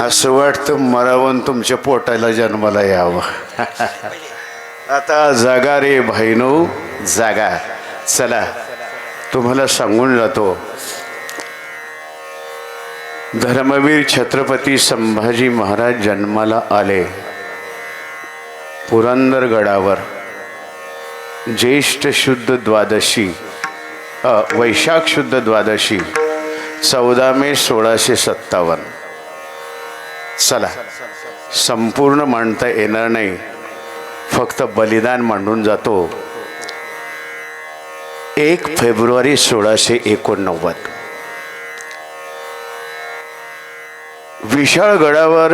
असं वाटतं मरावून तुमच्या पोटाला जन्माला यावं. आता जागा रे भाईनो जागा. चला तुम्हाला सांगून जातो. धर्मवीर छत्रपती संभाजी महाराज जन्माला आले. पुरंदरगडावर. ज्येष्ठ शुद्ध द्वादशी वैशाख शुद्ध द्वादशी चौदा मे सोळाशे सत्तावन्न. चला संपूर्ण मांडता येणार नाही. फक्त बलिदान मांडून जातो. एक फेब्रुवारी सोळाशे एकोणनव्वद. विशाळगडावर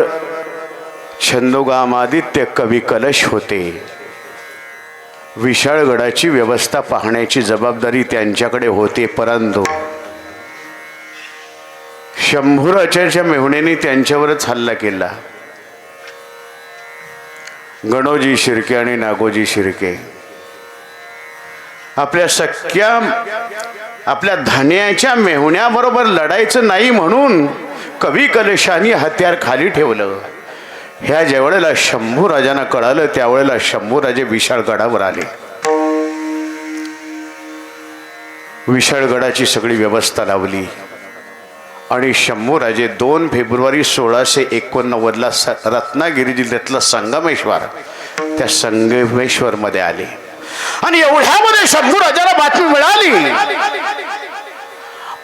छंदोगामादित्य कवी कलश होते. विशाळगडाची व्यवस्था पाहण्याची जबाबदारी त्यांच्याकडे होते परंतु शंभूराच्या मेहुणेने त्यांच्यावरच हल्ला केला. गणोजी शिर्के आणि नागोजी शिर्के. आपल्या सख्या आपल्या धान्याच्या मेहुण्याबरोबर लढायचं नाही म्हणून कवी कलशानी हत्यार खाली ठेवलं. ह्या ज्यावेळेला शंभू राजांना कळालं त्यावेळेला शंभू राजे विशाळगडावर आले. विशाळगडाची सगळी व्यवस्था लावली. आणि शंभूराजे दोन फेब्रुवारी सोळाशे एकोणनव्वदला स रत्नागिरी जिल्ह्यातलं संगमेश्वर त्या संगमेश्वरमध्ये आले. आणि एवढ्यामध्ये शंभूराजाला बातमी मिळाली.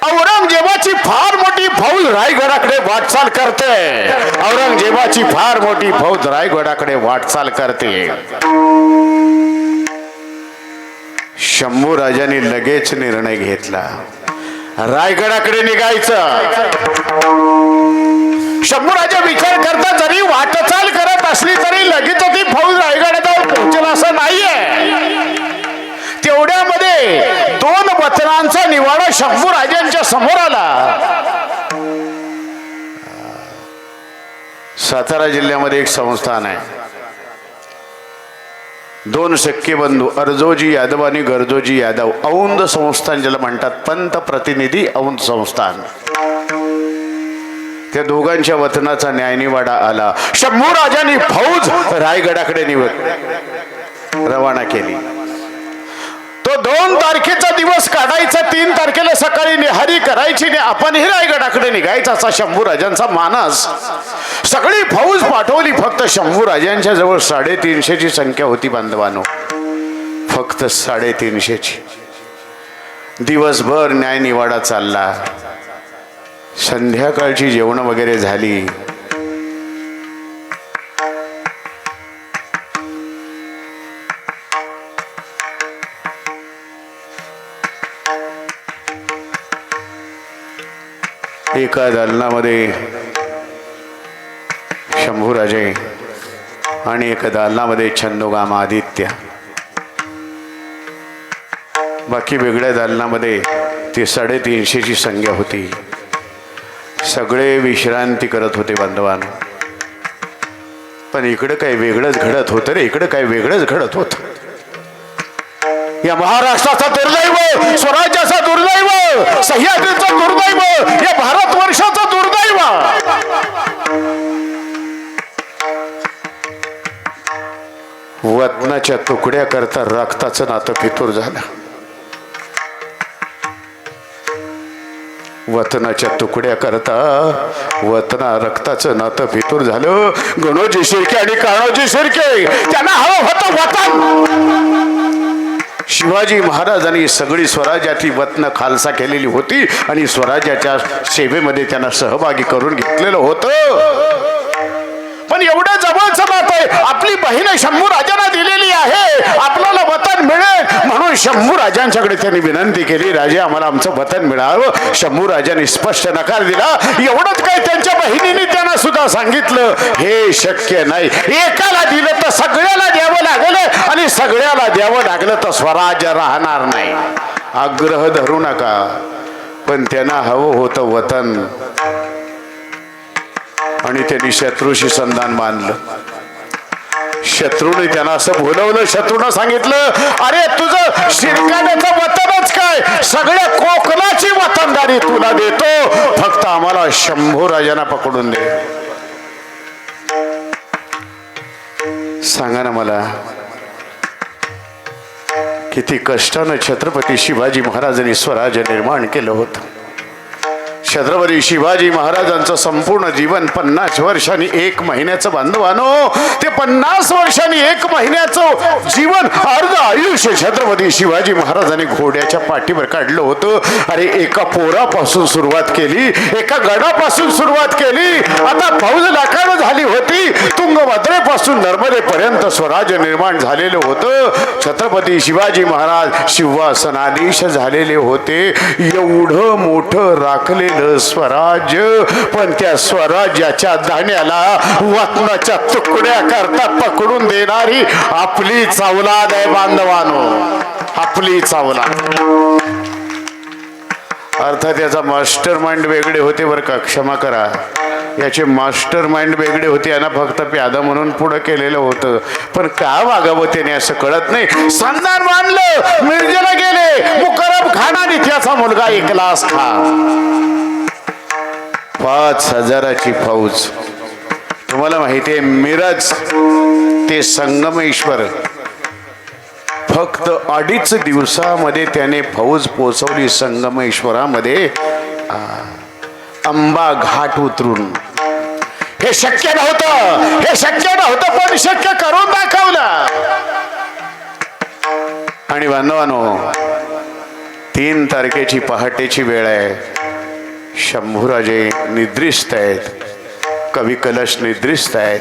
औरंगजेबाची फार मोठी फौज रायगडाकडे वाटचाल करते. औरंगजेबाची फार मोठी फौज रायगडाकडे वाटचाल करते. शंभू राजाने लगेच निर्णय घेतला. रायगडाकडे निघायचं. शंभू राजा विचार करता जरी वाटचाल करत असली तरी लगेच ती फौज रायगडात पोहोचेल असं नाहीये. तेवढ्यामध्ये दोन वचनांचा निवाडा शंभू राजांच्या समोर आला. सातारा जिल्ह्यामध्ये एक संस्थान आहे. दोन सक्के बंधू अर्जोजी यादव आणि गरजोजी यादव. औंद संस्थान ज्याला म्हणतात पंत प्रतिनिधी औंद संस्थान. त्या दोघांच्या वतनाचा न्यायनिवाडा आला. शंभू राजांनी फौज रायगडाकडे निवड रवाना केली. तो दोन तारखेचा दिवस काढायचा तीन तारखेला सकाळी निहारी करायची आणि आपणही रायगडाकडे निघायचा असा शंभू राजांचा मानस. सगळी फौज पाठवली फक्त शंभू राजांच्या जवळ साडेतीनशेची संख्या होती बांधवानो. फक्त साडेतीनशेची. दिवसभर न्यायनिवाडा चालला. संध्याकाळची जेवणं वगैरे झाली. एका दालनामध्ये शंभूराजे आणि एका दालनामध्ये छंदोगाम आदित्य. बाकी वेगळ्या दालनामध्ये ती साडेतीनशेची संख्या होती. सगळे विश्रांती करत होते बांधवान. पण इकडं काही वेगळंच घडत होतं रे इकडं काही वेगळंच घडत होतं. या महाराष्ट्राचा दुर्दैव स्वराज्याचा दुर्दैव सह्याद्रीचा दुर्दैव या भारतवर्षाचं दुर्दैव वतनाच्या तुकड्या करता रक्ताचं नातं फितूर झालं. वतनाच्या तुकड्या करता वतना रक्ताचं नातं फितूर झालं. गणोजी शिर्के आणि काळोजी शिर्के त्यांना हवं होतं वतन. शिवाजी महाराजांनी सगळी स्वराज्याची वतन खालसा केलेली होती आणि स्वराज्याच्या सेवेमध्ये त्यांना सहभागी करून घेतलेलं होतं. पण एवढं जवळचं बात आहे आपली बहीण शंभू राजांना दिलेली आहे आपल्याला वतन मिळेल म्हणून शंभू राजांच्याकडे त्यांनी विनंती केली राजे आम्हाला आमचं वतन मिळावं. शंभू राजांनी स्पष्ट नकार दिला. एवढंच काय त्यांच्या बहिणीने त्यांना सुद्धा सांगितलं. हे शक्य नाही. एकाला दिलं तर सगळ्याला द्यावं लागलं आणि सगळ्याला द्यावं लागलं तर स्वराज्य राहणार नाही. आग्रह धरू नका पण त्यांना हवं होतं वतन. आणि त्यांनी शत्रूशी संधान बांधलं शत्रूने त्यांना असं बोलवलं शत्रूनं सांगितलं अरे तुझं शिरकाण्याचं वतनच काय? सगळ्या कोकणाची वतनदारी तुला देतो. फक्त आम्हाला शंभू राजांना पकडून दे. सांगा ना मला किती कष्टानं छत्रपती शिवाजी महाराजांनी स्वराज्य निर्माण केलं होतं. छत्रपती शिवाजी महाराजांचं संपूर्ण जीवन पन्नास वर्षांनी एक महिन्याचं बांधवानो ते पन्नास वर्षांनी एक महिन्याचं जीवन अर्ध आयुष्य छत्रपती शिवाजी महाराजांनी घोड्याच्या पाठीवर काढलं होतं. अरे एका पोरापासून सुरुवात केली एका गडापासून सुरुवात केली. आता फौज लाखानं झाली होती. तुंगभद्रेपासून नर्मदेपर्यंत स्वराज्य निर्माण झालेलं होतं. छत्रपती शिवाजी महाराज शिवासनाधीश झालेले होते. एवढं मोठं राखलेलं स्वराज्य. पण त्या स्वराज्याच्या धान्याला वतनाच्या तुकड्या करता पकडून देणारी आपली चावलाद आहे बांधवानो. आपली चावलाद. अर्थात याचा मास्टर माइंड वेगळे होते बरं का? क्षमा करा. याचे मास्टर माइंड वेगळे होते यांना फक्त प्यादा म्हणून पुढं केलेलं होतं. पण का वागावं त्याने असं कळत नाही? संधान मानलं मिरजेला गेले. मुकरब खाना आणि त्याचा मुलगा एकलास खा पाच हजाराची फौज. तुम्हाला माहिती आहे मिरज ते संगमेश्वर. फक्त अडीच दिवसामध्ये त्याने फौज पोचवली संगमेश्वरामध्ये. अंबा घाट उतरून. हे शक्य नव्हतं हे शक्य नव्हतं पण शक्य करून दाखवलं. आणि बांधवानो तीन तारखेची पहाटेची वेळ आहे. शंभूराजे निद्रिस्त आहेत. कवी कलश निद्रिस्त आहेत.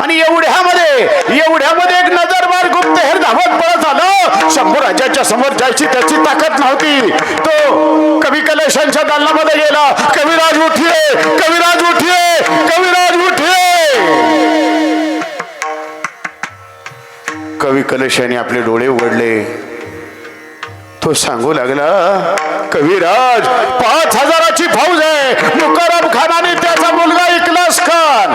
आणि एवढ्यामध्ये एवढ्यामध्ये एक नजरबार गुप्तहेर धावत पळत आलं शंभूराजाच्या समोर जायची त्याची ताकद नव्हती. तो कवी कलशांच्या दालनामध्ये गेला. कविराज उठिये कविराज उठिये कविराज उठिये. कवी कलशाने आपले डोळे उघडले. तो सांगू लागला कविराज पाच हजाराची फौज आहे. मुकरब खानाने त्याचा मुलगा इकलास खान.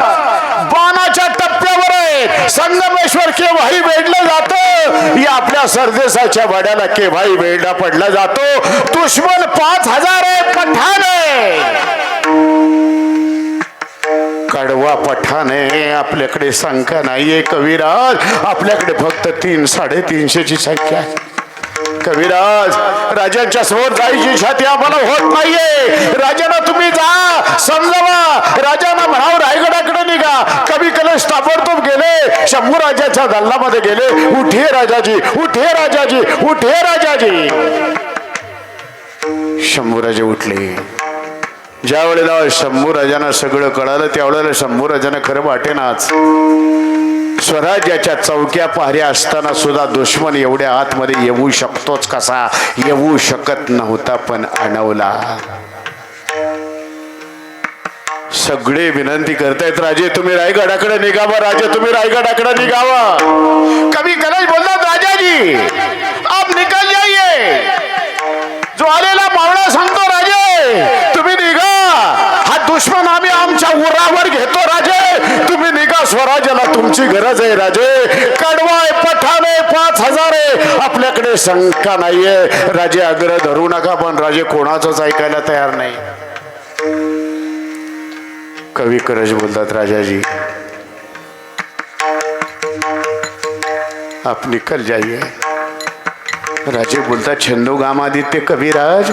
बाणाच्या टप्प्यावर आहे. संगमेश्वर केव्हाही वेढलं जातं. या आपल्या सरदेसाच्या वाड्याला केव्हाही वेढला पडला जातो. दुश्मन पाच हजार आहे पठाण आहे. कडवा पठाण आहे. आपल्याकडे संख्या नाहीये कविराज. आपल्याकडे फक्त तीन साडेतीनशेची संख्या आहे. कविराज राजांच्या समोर जायची छाती आम्हाला होत नाहीये. राजांना तुम्ही जा समजावा. राजांना म्हणाव रायगडाकडे निघा. कवी कलश ताबडतोब गेले शंभू राजाच्या दल्लामध्ये गेले. उठे राजाजी उठे राजाजी उठे राजाजी. शंभू राजे उठले. ज्या वेळेला शंभू राजांना सगळं कळालं त्यावेळेला शंभू राजांना खरं वाटेनाच. स्वराज्याच्या चौक्या पाहऱ्या असताना सुद्धा दुश्मन एवढ्या आतमध्ये येऊ शकतोच कसा? येऊ शकत नव्हता पण आणवला सगळे विनंती करतायत राजे तुम्ही रायगडाकडे निघावा राजे तुम्ही रायगडाकडे निघावा कवी कलश बोलतात राजाजी. आप निकल जाइए. जो आलेला मावळा सांगतो राजे तुम्ही निघा. हा दुश्मन आम्ही आमच्या उरावर घेतो राजे. स्वराज्याला तुमची गरज आहे राजे. कडवाय आहे आहे पाच हजार आहे. आपल्याकडे शंका नाहीये. राजे आग्रह धरू नका पण राजे कोणाचंच ऐकायला तयार नाही. कवी करज बोलतात राजाजी. आप निकल जाइए. राजे बोलतात छंदोगामादित्य कविराज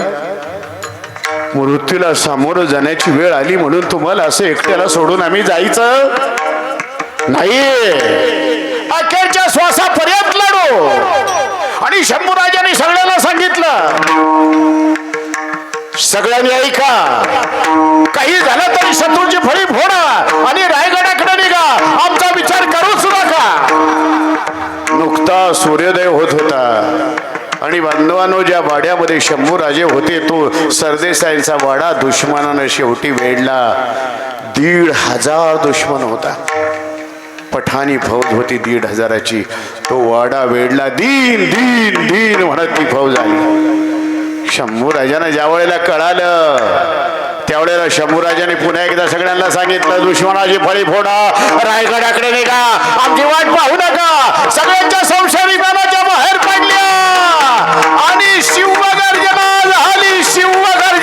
मृत्यूला सामोरं जाण्याची वेळ आली म्हणून तुम्हाला असं एकट्याला सोडून आम्ही जायचं. नाही. अखेरच्या श्वासापर्यंत लढो. आणि शंभूराजाने सगळ्यांना सांगितलं सगळ्यांनी ऐका. काही झालं तरी शत्रूची फळी फोडा आणि रायगडाकडे निघा. आमचा विचार करूच नका. नुकता सूर्योदय होत होता. आणि बांधवानो ज्या वाड्यामध्ये शंभू राजे होते तो सरदेसाईंचा वाडा दुश्मनानं शेवटी वेढला. दीड हजार दुश्मन होता. पठाणी फौज होती दीड हजाराची. तो वाडा वेडला दीन दीन दीन म्हणत ती फौज आली. शंभू राजानं ज्या वेळेला कळालं त्यावेळेला शंभू राजाने पुन्हा एकदा सगळ्यांना सांगितलं दुश्मनाची फळी फोडा रायगडाकडे निघा. आमची वाट पाहू नका. सगळ्यांच्या संशय विमानाच्या बाहेर पडल्या. आणि शिवगर्जना झाली शिवगर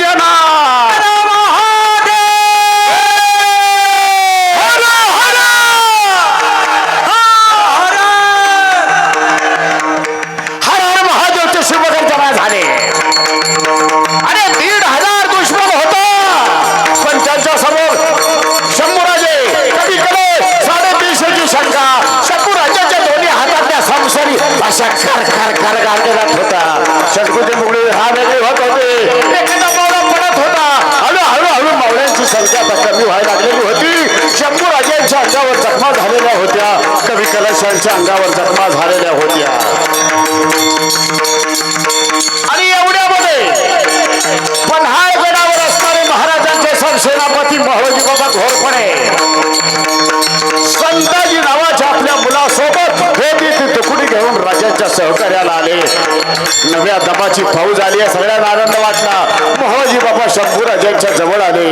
शंकूचे मुगळे हा वेगळे होत होते. हळूहळू हळू मावळ्यांची संख्या आता कमी व्हायला लागलेली होती. शंभू राजांच्या अंगावर जखमा झालेल्या होत्या. कवी कलशांच्या अंगावर जखमा झालेल्या होत्या. आणि एवढ्यामध्ये पण हा गडावर असणारे महाराजांचे सरसेनापती महाराजी बाबा घोरपणे संताजी नावाच्या आपल्या घेऊन राजांच्या सहकार्याला आले. नव्या दबाची फौज आली आहे सगळ्यांना आनंद वाटला. मोहजी बाबा शंभू राजांच्या जवळ आले.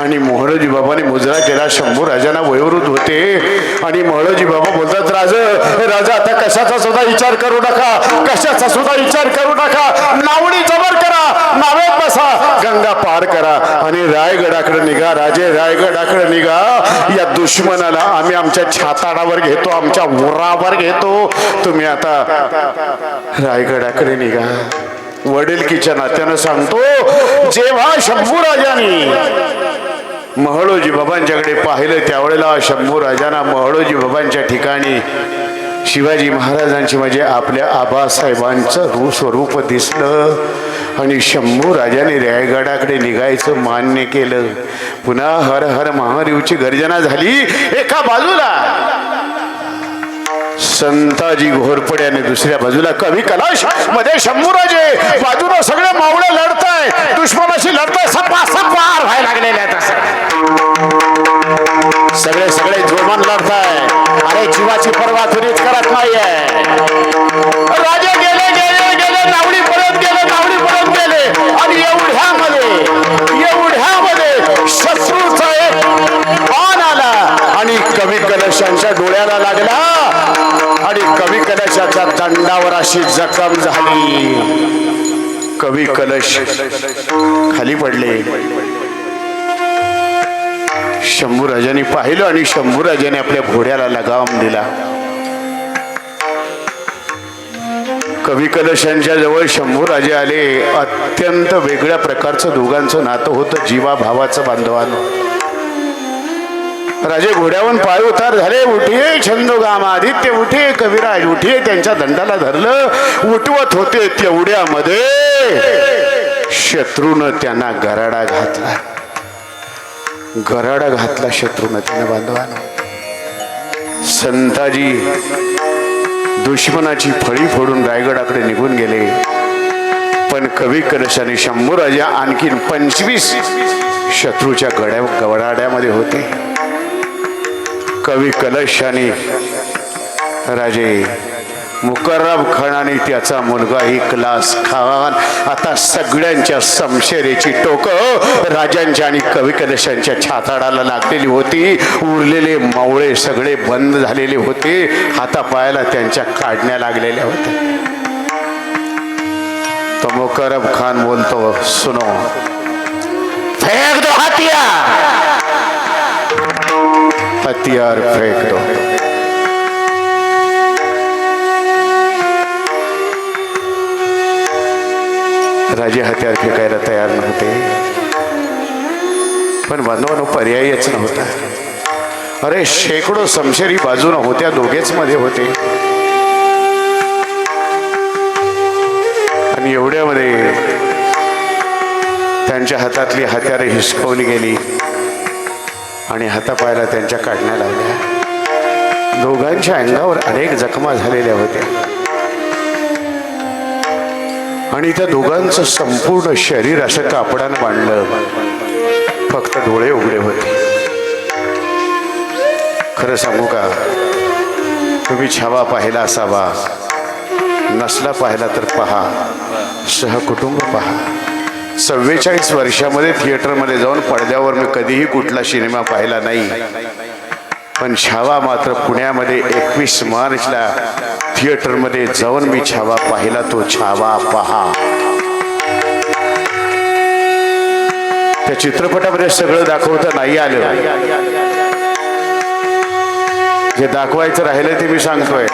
आणि मोहळजी बाबाने मुजरा केला शंभू राजांना वयोवृद्ध होते. आणि मोहळजी बाबा बोलतात राज राजा आता कशाचा सुद्धा विचार करू नका कशाचा सुद्धा विचार करू नका. नावडी जबर करा नावे गंगा पार करा आणि रायगडाकडे निघा राजे रायगडाकडे निघा. या दुश्मनाला आम्ही आमच्या छाताडावर घेतो आमच्या उरावर घेतो. तुम्ही आता रायगडाकडे निघा. वडीलकीच्या नात्यानं सांगतो जेव्हा शंभू राजानी महळोजी बाबांच्याकडे पाहिलं त्यावेळेला शंभू राजांना महळोजी बाबांच्या ठिकाणी शिवाजी महाराजांची म्हणजे आपल्या आबासाहेबांचं रू स्वरूप दिसलं. आणि शंभू राजाने रायगडाकडे निघायचं मान्य केलं. पुन्हा हर हर महादेवची गर्जना झाली एका बाजूला. संताजी घोरपड्याने दुसऱ्या बाजूला कवी कलाशमध्ये शंभूराजे बाजूला सगळे मावळे लढताय. दुश्मनाशी लढताय. सपा सपा व्हायला लागलेले आहेत सगळे सगळे जोमान लढताय. अरे जीवाची पर्वा तुरी करत नाहीये. राजे गेले गेले गेले नावडी परत गेले नावडी परत गेले. आणि एवढ्यामध्ये एवढ्यामध्ये शत्रूचा एक पान आला आणि कवी कलशांच्या डोळ्याला लागला. आणि कवी कलशाच्या दंडावर अशी जखम झाली. कवी कलश खाली पडले. शंभूराजाने पाहिलं आणि शंभूराजाने आपल्या घोड्याला लगाम दिला. कवी कलशांच्या जवळ शंभूराजे आले. अत्यंत वेगळ्या प्रकारचं दोघांचं नातं होतं जीवा भावाचं बांधवानं. राजे घोड्यावरून पाय उतार झाले. उठिये छंदोगाम आदित्य उठे कविराज उठिये त्यांच्या दंडाला धरलं. उठवत होते तेवढ्यामध्ये शत्रून त्यांना गराडा घातला. गराडा घातला शत्रूनं त्यांना बांधवानं. संताजी दुश्मनाची फळी फोडून रायगडाकडे निघून गेले. पण कवी कलशाने शंभू राजा आणखीन पंचवीस शत्रूच्या गड्या गवडाड्यामध्ये होते. कवी कलशाने राजे मुकर्रब खान आणि त्याचा मुलगा इकलास खान. आता सगळ्यांच्या समशेरेची टोक राजांच्या आणि कविकदशांच्या छाताडाला लागलेली होती. उरलेले मावळे सगळे बंद झालेले होते. हातापायाला त्यांच्या काढण्या लागलेल्या होत्या. तो मुकरब खान बोलतो सुनो फेक दो हथियार. हतियार फेक दो. राजे हत्यार फेकायला तयार नव्हते. पण बांधवानो पर्यायच नव्हता. अरे शेकडो समशेरी बाजूनं होत्या दोघेच मध्ये होते. आणि एवढ्यामध्ये त्यांच्या हातातली हत्यारे हिसकवून गेली आणि हातापायला त्यांच्या काढण्या लावल्या दोघांच्या अंगावर अनेक जखमा झालेल्या होत्या. आणि त्या दोघांचं संपूर्ण शरीर असं कापडानं बांधलं. फक्त डोळे उघडे होते. खरं सांगू का? तुम्ही छावा पाहिला असावा. नसला पाहिला तर पहा. सहकुटुंब पहा. चव्वेचाळीस वर्षामध्ये थिएटरमध्ये जाऊन पडद्यावर मी कधीही कुठला सिनेमा पाहिला नाही. पण छावा मात्र पुण्यामध्ये एकवीस मार्चला थिएटरमध्ये जाऊन मी छावा पाहिला तो छावा पहा. त्या चित्रपटामध्ये सगळं दाखवता नाही आलं. जे दाखवायचं राहिलं ते मी सांगतोय.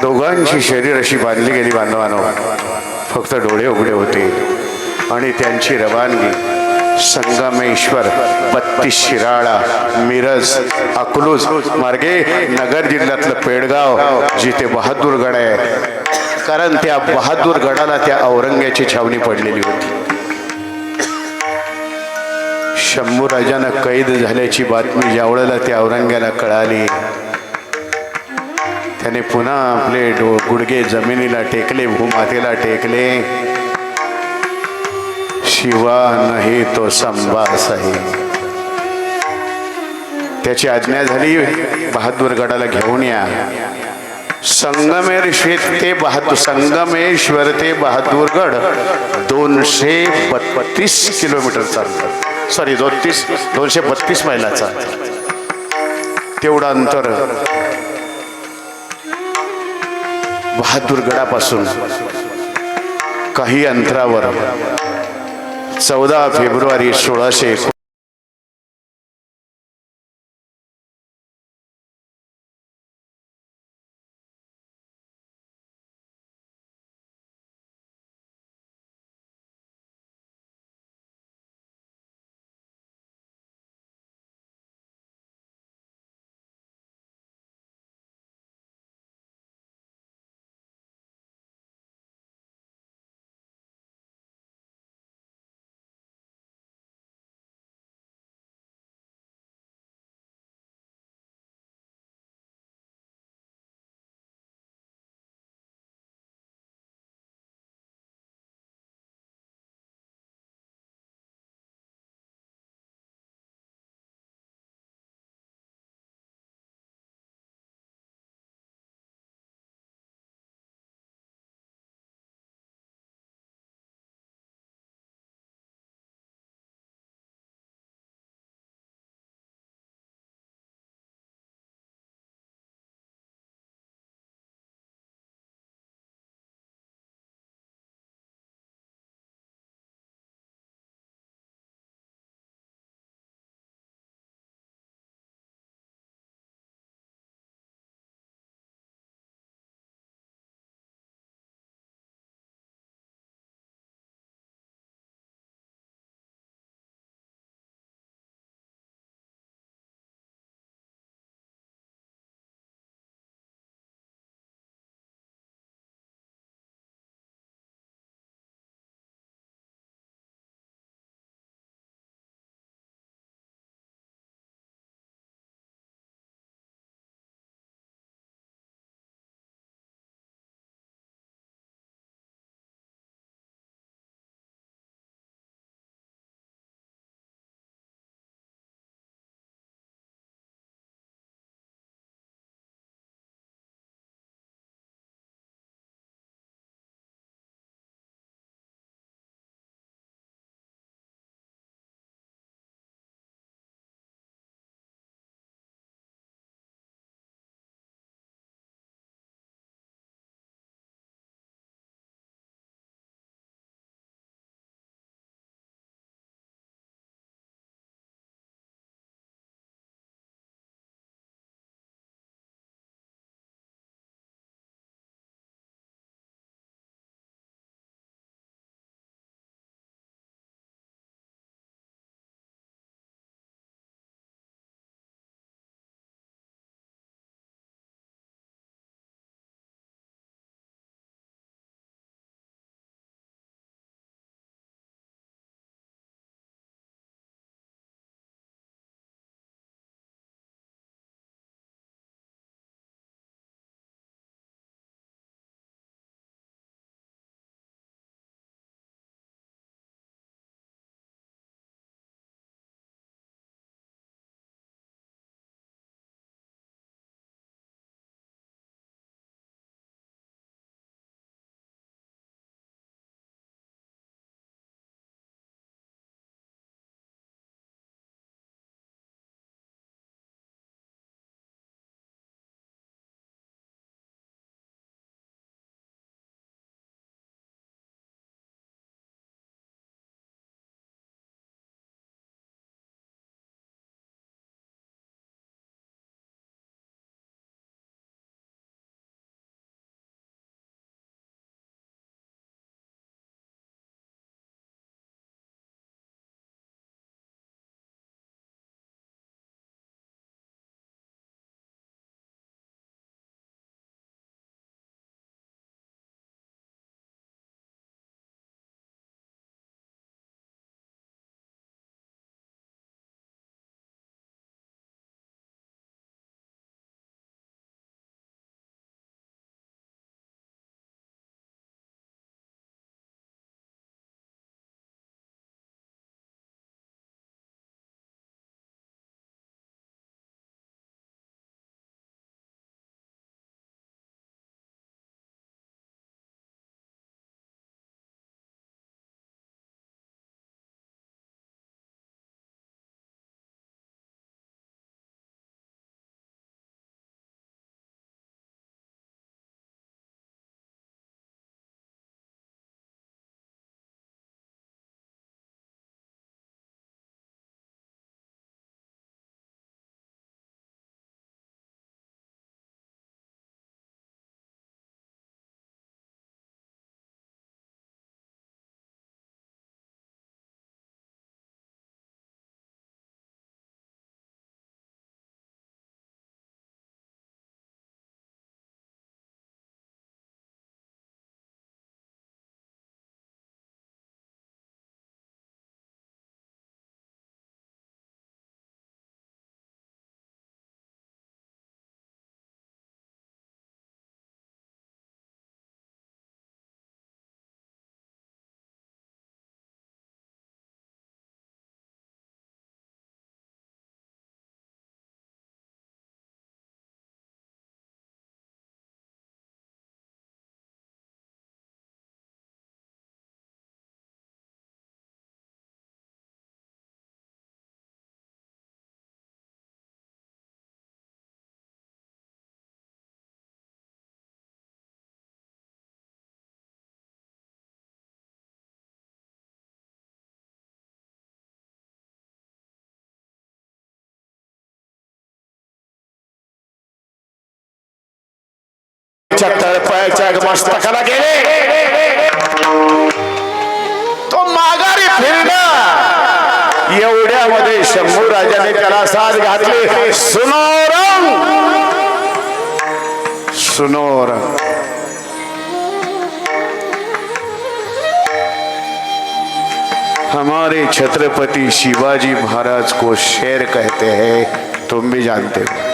दोघांची शरीर अशी बांधली गेली बांधवानो. फक्त डोळे उघडे होते आणि त्यांची रवानगी. संगमेश्वर बत्तीस शिराळा मिरज अकलूज मार्गे नगर जिल्ह्यातलं पेडगाव जिथे बहादूरगड आहे. कारण त्या बहादूरगडाला त्या औरंग्याची छावणी पडलेली होती. शंभू राजानं कैद झाल्याची बातमी ज्या वेळेला त्या औरंग्याला कळाली त्याने पुन्हा आपले डो गुडघे जमिनीला टेकले भूमातेला टेकले शिवा नाही तो संभास आहे. त्याची आज्ञा झाली बहादूरगडाला घेऊन या. संगमेश्वर ते बहादूर संगमेश्वर ते बहादूरगड दोनशे बत्तीस किलोमीटर चालतं सॉरी दोनतीस दोनशे बत्तीस मैलाचा. तेवढं अंतर. बहादूरगडापासून काही अंतरावर चौदा फेब्रुवारी सोळाशे तळपायाच्या मस्तकाला गेले तो माघारी फिरणं. एवढ्यामध्ये शंभू राजाने त्याला साथ घातली. सुनोर सुनोर हमारे छत्रपति शिवाजी महाराज को शेर कहते हैं तुम भी जानते हो।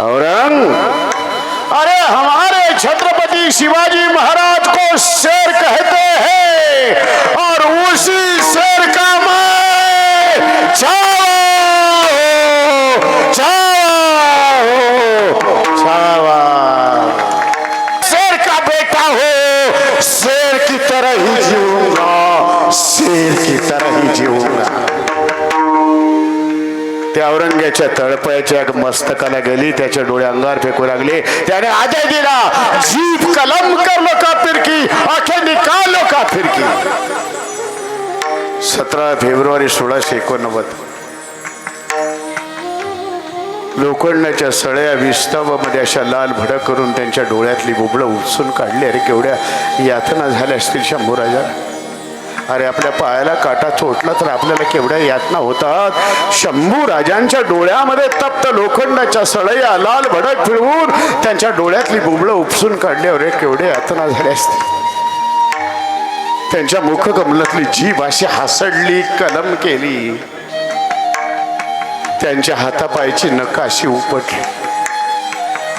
औरंग। अरे हमारे छत्रपति शिवाजी महाराज को शेर कहते हैं और उसी शेर का मैं छावा छावा छावा शेर का बेटा हो, शेर की तरह ही जीऊँगा, शेर की तरह ही जीऊँगा। त्या औरंग्याच्या तळपयाच्या मस्तकाला गेली त्याच्या डोळे अंगावर फेकू लागले. त्याने आदेश दिला. जीप कलम कर लो का फिरकी आखे निकालो का फिरकी? सतरा फेब्रुवारी सोळाशे एकोणनव्वद. लोखंडाच्या सळ्या विस्तावामध्ये अशा लाल भडक करून त्यांच्या डोळ्यातली बुबळं उपसून काढली. अरे केवढ्या यातना झाल्या असतील शंभू राजा अरे आपल्या पायाला काटा चोटला तर आपल्याला केवढ्या यातना होतात? शंभू राजांच्या डोळ्यामध्ये तप्त लोखंडाच्या सळया लाल भडक फिरवून त्यांच्या डोळ्यातली बुबळं उपसून काढली. अरे केवढे यातना झाल्या असतील. त्यांच्या मुखकमलातली जीभ अशी हासडली कलम केली. त्यांच्या हातापायची नकाशी उपटली.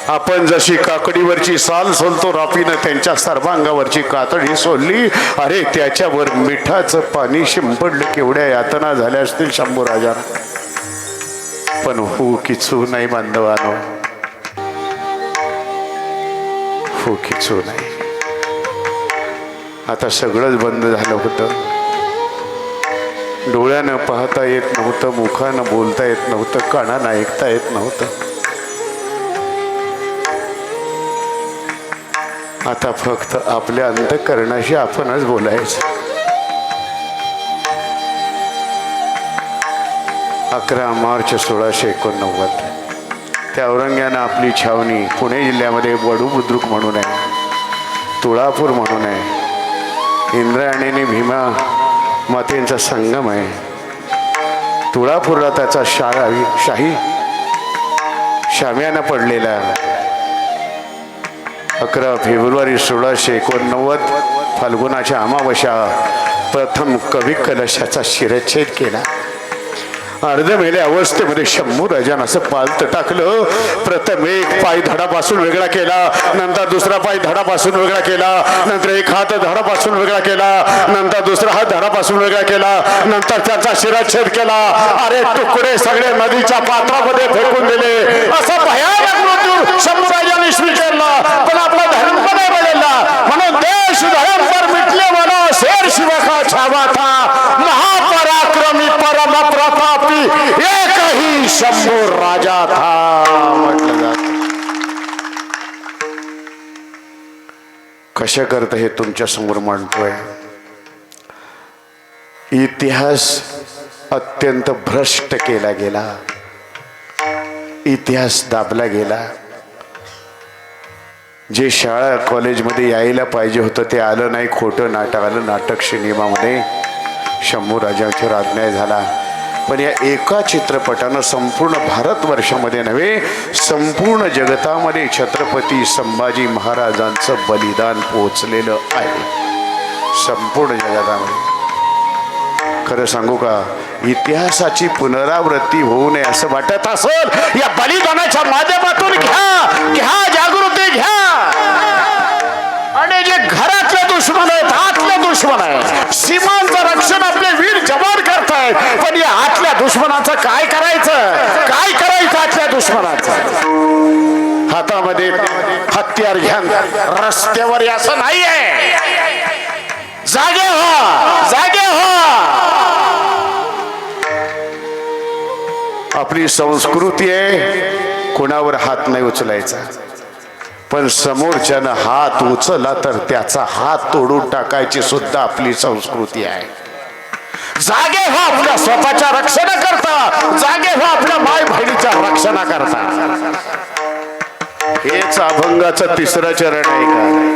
आपण जशी काकडीवरची साल सोलतो रापीनं त्यांच्या सर्वांगावरची कातडी सोलली. अरे त्याच्यावर मिठाचं पाणी शिंपडलं केवढ्या यातना झाल्या असतील शंभू राजा पण हो किचू नाही बांधवानो. हो किचू नाही. आता सगळंच बंद झालं होतं. डोळ्यानं पाहता येत नव्हतं मुखानं बोलता येत नव्हतं कानानं ऐकता येत नव्हतं. आता फक्त आपल्या अंतकरणाशी आपणच बोलायचं. अकरा मार्च सोळाशे एकोणनव्वद. त्या औरंग्यानं आपली छावणी पुणे जिल्ह्यामध्ये वडू बुद्रुक म्हणून आहे तुळापूर म्हणून आहे इंद्रायणीने भीमा मातेंचा संगम आहे. तुळापूरला त्याचा शाळा शाही शाम्यानं पडलेला अकरा फेब्रुवारी सोळाशे एकोणनव्वद फाल्गुनाच्या अमावस्या प्रथम कवी कलशाचा शिरच्छेद केला. अर्धमेल्या अवस्थेमध्ये शंभू राजान असं पालत टाकलं. प्रथम एक पाय धडापासून वेगळा केला. नंतर दुसरा पाय धडापासून वेगळा केला. नंतर एक हात धडापासून वेगळा केला. नंतर दुसरा हात धडापासून वेगळा केला. नंतर त्याचा शिराच्छेद केला. अरे तुकडे सगळे नदीच्या पात्रामध्ये फेकून दिले. असा भयानक मृत्यू शंभू राजाने स्वीकारला. पण आपला धर्म नाही बदलला. म्हणून देश धर्म पर मिटले म्हणा शेर शिवखा छावा था महापराक्रमी परम एकही शंभू राजा था म्हटलं जात. कशा करत हे तुमच्यासमोर मांडतोय? इतिहास अत्यंत भ्रष्ट केला गेला. इतिहास दाबला गेला. जे शाळा कॉलेजमध्ये यायला पाहिजे होतं ते आलं नाही खोटं नाटक आलं नाटक सिनेमामध्ये शंभू राजाचा राज्ञा झाला. पण या एका चित्रपटानं संपूर्ण भारतवर्षामध्ये नव्हे संपूर्ण जगतामध्ये छत्रपती संभाजी महाराजांचं बलिदान पोहोचलेलं आहे. संपूर्ण जगतामध्ये. खरं सांगू का? इतिहासाची पुनरावृत्ती होऊ नये असं वाटत असेल या बलिदानाच्या माध्यमातून घ्या घ्या जागृती घ्या. आणि जे घरातले दुश्मन आहेत आतले दुश्मन आहेत सीमा जवान पण या आतल्या दुश्मनाचं काय करायचं? काय करायचं आतल्या दुश्मनाचं? हातामध्ये हत्यार घ्या रस्त्यावर असं नाहीये जागे हो जागे हो आपली संस्कृती आहे कोणावर हात नाही उचलायचा. पण समोरच्यानं हात उचला तर त्याचा हात तोडून टाकायची सुद्धा आपली संस्कृती आहे. जागे हो आपल्या स्वतःच्या रक्षणा करता. जागे हो आपल्या माय बहिणीच्या रक्षणा करता. हेच अभंगाचं तिसरं चरण आहे का?